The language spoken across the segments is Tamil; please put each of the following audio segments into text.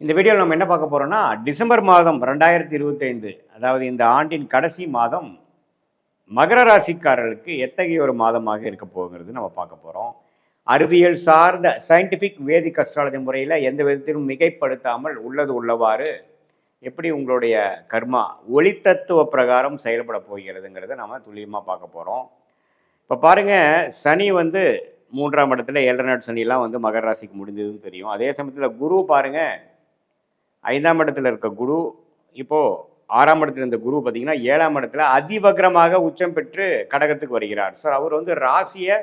இந்த வீடியோவில் நம்ம என்ன பார்க்க போகிறோம்னா டிசம்பர் மாதம் ரெண்டாயிரத்தி இருபத்தைந்து அதாவது இந்த ஆண்டின் கடைசி மாதம் மகர ராசிக்காரர்களுக்கு எத்தகைய ஒரு மாதமாக இருக்க போகிறது நம்ம பார்க்க போகிறோம் அறிவியல் சார்ந்த சயின்டிஃபிக் வேதிக் அஸ்ட்ராலஜி முறையில் எந்த விதத்திலும் மிகைப்படுத்தாமல் உள்ளது உள்ளவாறு எப்படி உங்களுடைய கர்மா ஒளித்தத்துவ பிரகாரம் செயல்பட போகிறதுங்கிறத நம்ம துல்லியமாக பார்க்க போகிறோம் இப்போ பாருங்கள் சனி வந்து மூன்றாம் இடத்துல ஏழரை நாட் சனிலாம் வந்து மகர ராசிக்கு முடிஞ்சதுன்னு தெரியும். அதே சமயத்தில் குரு பாருங்கள் ஐந்தாம் இடத்துல இருக்க குரு இப்போ ஆறாம் இடத்துல இருந்த குரு பார்த்தீங்கன்னா ஏழாம் இடத்துல அதிவக்ரமாக உச்சம் பெற்று கடகத்துக்கு வருகிறார். சார் அவர் வந்து ராசியை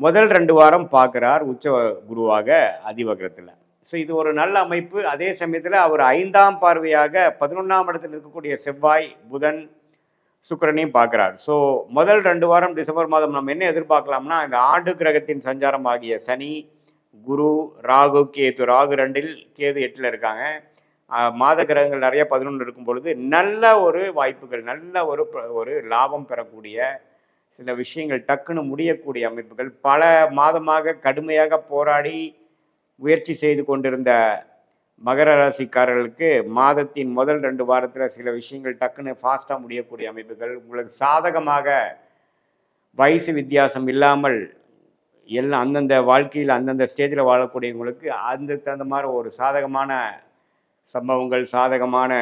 முதல் ரெண்டு வாரம் பார்க்குறார் உச்ச குருவாக அதிவக்ரத்தில். ஸோ இது ஒரு நல்ல அமைப்பு. அதே சமயத்தில் அவர் ஐந்தாம் பார்வையாக பதினொன்றாம் இடத்தில் இருக்கக்கூடிய செவ்வாய் புதன் சுக்கிரனையும் பார்க்குறார். ஸோ முதல் ரெண்டு வாரம் டிசம்பர் மாதம் நம்ம என்ன எதிர்பார்க்கலாம்னா இந்த ஆண்டு கிரகத்தின் சஞ்சாரம் ஆகிய சனி குரு ராகு கேது. ராகு ரெண்டில் கேது எட்டில் இருக்காங்க. மாத கிரகங்கள் நிறைய பதினொன்று இருக்கும் பொழுது நல்ல ஒரு வாய்ப்புகள் நல்ல ஒரு ப- ஒரு லாபம் பெறக்கூடிய சில விஷயங்கள் டக்குன்னு முடியக்கூடிய அமைப்புகள் பல மாதமாக கடுமையாக போராடி முயற்சி செய்து கொண்டிருந்த மகர ராசிக்காரர்களுக்கு மாதத்தின் முதல் ரெண்டு வாரத்தில் சில விஷயங்கள் டக்குன்னு ஃபாஸ்ட்டாக முடியக்கூடிய அமைப்புகள். உங்களுக்கு சாதகமாக வயசு வித்தியாசம் இல்லாமல் எல்லாம் அந்தந்த வாழ்க்கையில் அந்தந்த ஸ்டேஜில் வாழக்கூடியவங்களுக்கு அந்த தகுந்த மாதிரி ஒரு சாதகமான சம்பவங்கள் சாதகமான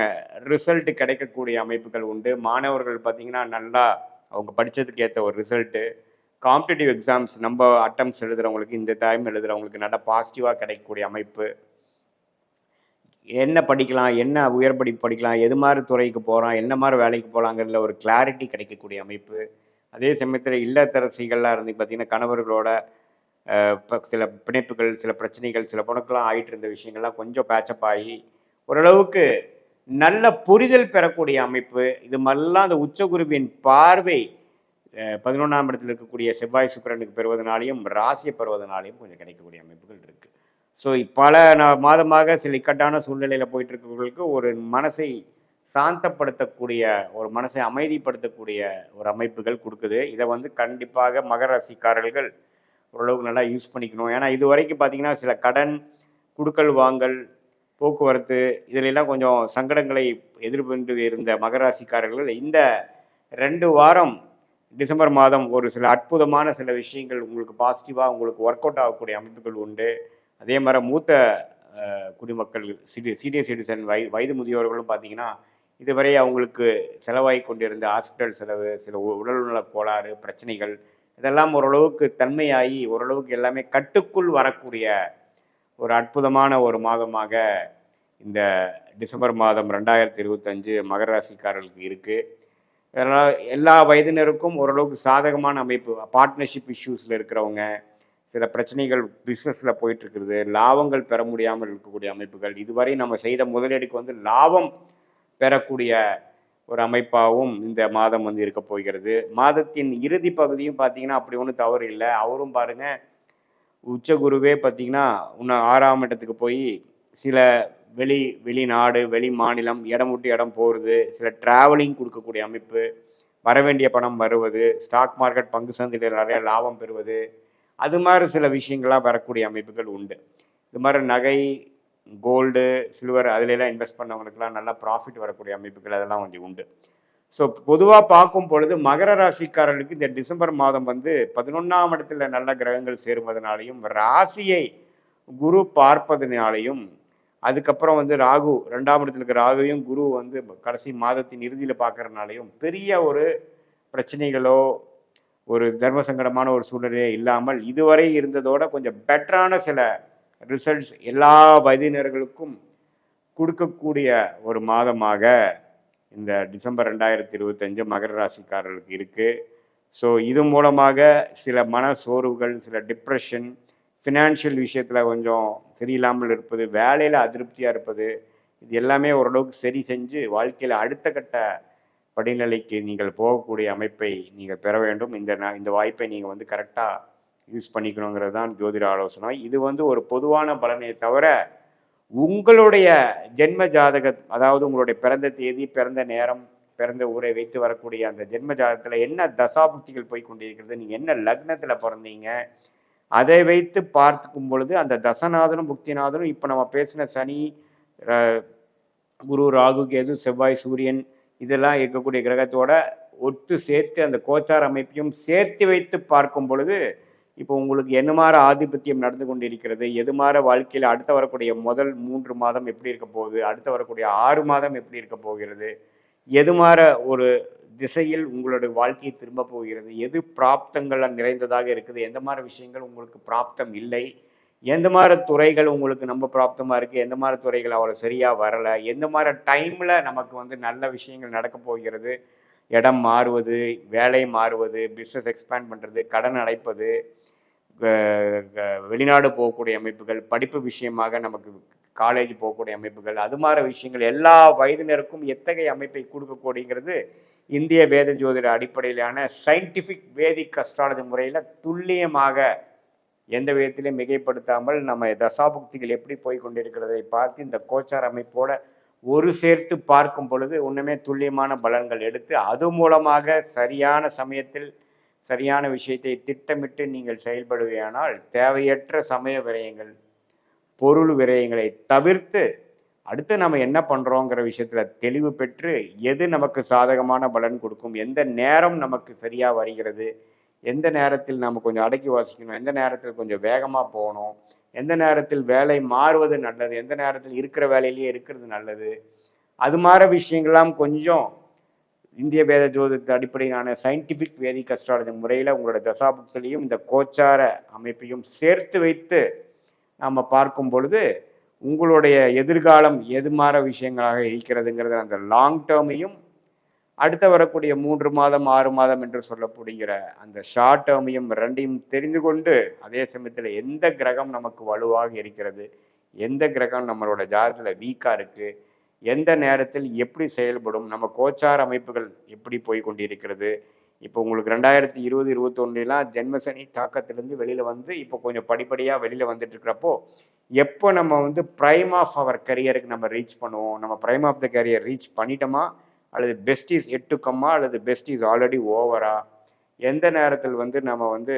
ரிசல்ட் கிடைக்கக்கூடிய அமைப்புகள் உண்டு. மாணவர்கள் பார்த்தீங்கன்னா நல்லா அவங்க படித்ததுக்கு ஏற்ற ஒரு ரிசல்ட்டு காம்படிட்டிவ் எக்ஸாம்ஸ் நம்ம அட்டம்ஸ் எழுதுறவங்களுக்கு இந்த டைம் எழுதுகிறவங்களுக்கு நல்ல பாசிட்டிவாக கிடைக்கக்கூடிய அமைப்பு. என்ன படிக்கலாம் என்ன உயர் படிப்பு படிக்கலாம் எது மாதிரி துறைக்கு போகிறான் என்ன மாதிரி வேலைக்கு போகலாங்கிறதுல ஒரு கிளாரிட்டி கிடைக்கக்கூடிய அமைப்பு. அதே சமயத்தில் இல்லத்தரசிகள்லாம் இருந்து பார்த்தீங்கன்னா கணவர்களோட சில பிணைப்புகள் சில பிரச்சனைகள் சில புணக்கெல்லாம் ஆகிட்டு இருந்த விஷயங்கள்லாம் கொஞ்சம் பேச்சப் ஆகி ஓரளவுக்கு நல்ல புரிதல் பெறக்கூடிய அமைப்பு. இது மாதிரிலாம் அந்த உச்சகுருவின் பார்வை பதினொன்றாம் இடத்தில் இருக்கக்கூடிய செவ்வாய் சுக்கிரனுக்கு பெறுவதனாலையும் ராசியை பெறுவதனாலையும் கொஞ்சம் கிடைக்கக்கூடிய அமைப்புகள் இருக்குது ஸோ பல நா- மாதமாக சில இக்கட்டான சூழ்நிலையில் போயிட்டு இருக்கவங்களுக்கு ஒரு மனசை சாந்தப்படுத்தக்கூடிய ஒரு மனசை அமைதிப்படுத்தக்கூடிய ஒரு அமைப்புகள் கொடுக்குது. இதை வந்து கண்டிப்பாக மகர ராசிக்காரர்கள் ஓரளவுக்கு நல்லா யூஸ் பண்ணிக்கணும். ஏன்னா இது வரைக்கும் பார்த்தீங்கன்னா சில கடன் குடுக்கல் வாங்கல் போக்குவரத்து இதிலெல்லாம் கொஞ்சம் சங்கடங்களை எதிர்கொண்டு இருந்த மகர ராசிக்காரர்கள் இந்த ரெண்டு வாரம் டிசம்பர் மாதம் ஒரு சில அற்புதமான சில விஷயங்கள் உங்களுக்கு பாசிட்டிவாக உங்களுக்கு ஒர்க் அவுட் ஆகக்கூடிய அமைப்புகள் உண்டு. அதே மாதிரி மூத்த குடிமக்கள் சிடி சீனியர் சிட்டிசன் வய வயது முதியோர்களும் பார்த்தீங்கன்னா இதுவரை அவங்களுக்கு செலவாகி கொண்டிருந்த ஹாஸ்பிட்டல் செலவு சில உ- உடல்நல கோளாறு பிரச்சனைகள் இதெல்லாம் ஓரளவுக்கு தன்மையாகி ஓரளவுக்கு எல்லாமே கட்டுக்குள் வரக்கூடிய ஒரு அற்புதமான ஒரு மாதமாக இந்த டிசம்பர் மாதம் ரெண்டாயிரத்தி இருபத்தஞ்சு மகர ராசிக்காரர்களுக்கு இருக்குது அதனால் எல்லா வயதினருக்கும் ஓரளவுக்கு சாதகமான அமைப்பு பார்ட்னர்ஷிப் இஷ்யூஸில் இருக்கிறவங்க சில பிரச்சனைகள் பிஸ்னஸில் போயிட்டுருக்குறது லாபங்கள் பெற முடியாமல் இருக்கக்கூடிய அமைப்புகள் இதுவரை நம்ம செய்த முதலீடுக்கு வந்து லாபம் பெறக்கூடிய ஒரு அமைப்பாகவும் இந்த மாதம் வந்து இருக்க போகிறது. மாதத்தின் இறுதி பகுதியும் பார்த்தீங்கன்னா அப்படி ஒன்றும் தவறு இல்லை. அவரும் பாருங்கள் உச்ச குருவே பார்த்தீங்கன்னா இன்னும் ஆறாம் இடத்துக்கு போய் சில வெளி வெளிநாடு வெளி மாநிலம் இடம் விட்டு இடம் போகிறது சில ட்ராவலிங் கொடுக்கக்கூடிய அமைப்பு வர வேண்டிய பணம் வருவது ஸ்டாக் மார்க்கெட் பங்கு சந்தையில் நிறைய லாபம் பெறுவது அது மாதிரி சில விஷயங்கள்லாம் வரக்கூடிய அமைப்புகள் உண்டு. இது மாதிரி நகை கோல்டு சில்வர் அதிலெல்லாம் இன்வெஸ்ட் பண்ணவங்களுக்குலாம் நல்லா ப்ராஃபிட் வரக்கூடிய அமைப்புகள் அதெல்லாம் கொஞ்சம் உண்டு. ஸோ பொதுவாக பார்க்கும் பொழுது மகர ராசிக்காரர்களுக்கு இந்த டிசம்பர் மாதம் வந்து பதினொன்றாம் இடத்துல நல்ல கிரகங்கள் சேருவதனாலையும் ராசியை குரு பார்ப்பதனாலையும் அதுக்கப்புறம் வந்து ராகு ரெண்டாம் இடத்துல இருக்க ராகுவையும் குரு வந்து கடைசி மாதத்தின் இறுதியில் பார்க்குறதுனாலையும் பெரிய ஒரு பிரச்சனைகளோ ஒரு தர்ம சங்கடமான ஒரு சூழ்நிலையே இல்லாமல் இதுவரை இருந்ததோட கொஞ்சம் பெட்டரான சில ரிசல்ட்ஸ் எல்லா வயதினர்களுக்கும் கொடுக்கக்கூடிய ஒரு மாதமாக இந்த டிசம்பர் ரெண்டாயிரத்தி இருபத்தஞ்சு மகர ராசிக்காரர்களுக்கு இருக்குது ஸோ இது மூலமாக சில மன சோர்வுகள் சில டிப்ரெஷன் ஃபினான்ஷியல் விஷயத்தில் கொஞ்சம் சரியில்லாமல் இருப்பது வேலையில் அதிருப்தியாக இருப்பது இது எல்லாமே ஓரளவுக்கு சரி செஞ்சு வாழ்க்கையில் அடுத்த கட்ட படிநிலைக்கு நீங்கள் போகக்கூடிய அமைப்பை நீங்கள் பெற வேண்டும். இந்த இந்த வாய்ப்பை நீங்கள் வந்து கரெக்டாக யூஸ் பண்ணிக்கணுங்கிறது தான் ஜோதிட ஆலோசனை. இது வந்து ஒரு பொதுவான பலனை தவிர உங்களுடைய ஜென்ம ஜாதக அதாவது உங்களுடைய பிறந்த தேதி பிறந்த நேரம் பிறந்த ஊரை வைத்து வரக்கூடிய அந்த ஜென்ம ஜாதகத்தில் என்ன தசாபுக்திகள் போய் கொண்டிருக்கிறது நீங்கள் என்ன லக்னத்தில் பிறந்தீங்க அதை வைத்து பார்த்துக்கும் பொழுது அந்த தசநாதனும் புக்திநாதனும் இப்போ நம்ம பேசின சனி குரு ராகு கேது செவ்வாய் சூரியன் இதெல்லாம் இருக்கக்கூடிய கிரகத்தோட ஒட்டு சேர்த்து அந்த கோச்சார் அமைப்பையும் சேர்த்து வைத்து பார்க்கும் பொழுது இப்போ உங்களுக்கு என்ன மாதிரி ஆதிபத்தியம் நடந்து கொண்டிருக்கிறது எது மாதிரி வாழ்க்கையில் அடுத்து வரக்கூடிய முதல் மூன்று மாதம் எப்படி இருக்க போகுது அடுத்து வரக்கூடிய ஆறு மாதம் எப்படி இருக்க போகிறது எது மாதிரி ஒரு திசையில் உங்களுடைய வாழ்க்கையை திரும்ப போகிறது எது பிராப்தங்கள் நிறைந்ததாக இருக்குது எந்த மாதிரி விஷயங்கள் உங்களுக்கு பிராப்தம் இல்லை எந்த மாதிரி துறைகள் உங்களுக்கு நம்ம பிராப்தமாக இருக்குது எந்த மாதிரி துறைகள் அவ்வளோ சரியாக வரலை எந்த மாதிரி டைமில் நமக்கு வந்து நல்ல விஷயங்கள் நடக்க போகிறது இடம் மாறுவது வேலை மாறுவது பிஸ்னஸ் எக்ஸ்பேண்ட் பண்ணுறது கடன் அடைப்பது வெளிநாடு போகக்கூடிய அமைப்புகள் படிப்பு விஷயமாக நமக்கு காலேஜ் போகக்கூடிய அமைப்புகள் அது மாதிரி விஷயங்கள் எல்லா வயதினருக்கும் எத்தகைய அமைப்பை கொடுக்கக்கூடியங்கிறது இந்திய வேத ஜோதிட அடிப்படையிலான சயின்டிஃபிக் வேதிக் அஸ்ட்ராலஜி முறையில் துல்லியமாக எந்த விதத்திலையும் மிகைப்படுத்தாமல் நம்ம தசாபுக்திகள் எப்படி போய் கொண்டிருக்கிறதை பார்த்து இந்த கோச்சார் அமைப்போட ஒரு சேர்த்து பார்க்கும் பொழுது ஒன்றுமே துல்லியமான பலன்கள் எடுத்து அது மூலமாக சரியான சமயத்தில் சரியான விஷயத்தை திட்டமிட்டு நீங்கள் செயல்படுவேயானால் தேவையற்ற சமய விரயங்கள் பொருள் விரயங்களை தவிர்த்து அடுத்து நம்ம என்ன பண்ணுறோங்கிற விஷயத்தில் தெளிவு பெற்று எது நமக்கு சாதகமான பலன் கொடுக்கும் எந்த நேரம் நமக்கு சரியாக வருகிறது எந்த நேரத்தில் நம்ம கொஞ்சம் அடக்கி வாசிக்கணும் எந்த நேரத்தில் கொஞ்சம் வேகமாக போகணும் எந்த நேரத்தில் வேலை மாறுவது நல்லது எந்த நேரத்தில் இருக்கிற வேலையிலேயே இருக்கிறது நல்லது அது மாதிரி விஷயங்கள்லாம் கொஞ்சம் இந்திய வேத ஜோதிட அடிப்படையிலான சயின்டிஃபிக் வேதிக் அஸ்ட்ராலஜி முறையில் உங்களோட தசாபுக்திலையும் இந்த கோச்சார அமைப்பையும் சேர்த்து வைத்து நாம் பார்க்கும் பொழுது உங்களுடைய எதிர்காலம் எது விஷயங்களாக இருக்கிறதுங்கிறத அந்த லாங் டேர்மையும் அடுத்த வரக்கூடிய மூன்று மாதம் ஆறு மாதம் என்று சொல்லப்படுகிற அந்த ஷார்ட் டேர்மையும் ரெண்டையும் தெரிந்து கொண்டு அதே சமயத்தில் எந்த கிரகம் நமக்கு வலுவாக இருக்கிறது எந்த கிரகம் நம்மளோட ஜாதத்தில் வீக்காக இருக்குது எந்த நேரத்தில் எப்படி செயல்படும் நம்ம கோச்சார் அமைப்புகள் எப்படி போய் கொண்டிருக்கிறது? இப்போ உங்களுக்கு ரெண்டாயிரத்தி இருபது இருபத்தொன்னுலாம் ஜென்மசனி தாக்கத்திலேருந்து வெளியில் வந்து இப்போ கொஞ்சம் படிப்படியாக வெளியில் வந்துட்டு இருக்கிறப்போ எப்போ நம்ம வந்து ப்ரைம் ஆஃப் அவர் கரியருக்கு நம்ம ரீச் பண்ணுவோம்? நம்ம prime of the career reach பண்ணிட்டோமா? அல்லது பெஸ்ட் இஸ் எட்டுக்கம்மா அல்லது பெஸ்ட் இஸ் ஆல்ரெடி ஓவரா எந்த நேரத்தில் வந்து நம்ம வந்து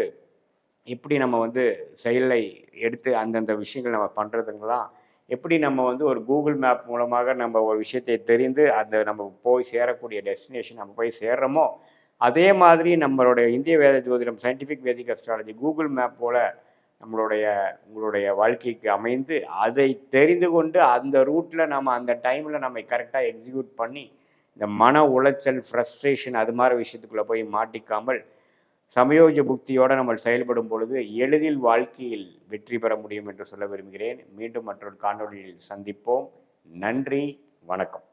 எப்படி நம்ம வந்து செயலை எடுத்து அந்தந்த விஷயங்கள் நம்ம பண்ணுறதுங்களாம் எப்படி நம்ம வந்து ஒரு கூகுள் மேப் மூலமாக நம்ம ஒரு விஷயத்தை தெரிந்து அந்த நம்ம போய் சேரக்கூடிய டெஸ்டினேஷன் நம்ம போய் சேர்றோமோ அதே மாதிரி நம்மளுடைய இந்திய வேத ஜோதிடம் scientific Vedic astrology Google map போல நம்மளுடைய உங்களுடைய வாழ்க்கைக்கு அமைந்து அதை தெரிந்து கொண்டு அந்த ரூட்டில் நம்ம அந்த டைமில் நம்ம கரெக்டாக எக்ஸிக்யூட் பண்ணி இந்த மன உளைச்சல் ஃப்ரஸ்ட்ரேஷன் அது மாதிரி விஷயத்துக்குள்ளே போய் மாட்டிக்காமல் சமயோஜ புக்தியோடு நம்ம செயல்படும் பொழுது எளிதில் வாழ்க்கையில் வெற்றி பெற முடியும் என்று சொல்ல விரும்புகிறேன். மீண்டும் மற்றொரு காணொளியில் சந்திப்போம். நன்றி. வணக்கம்.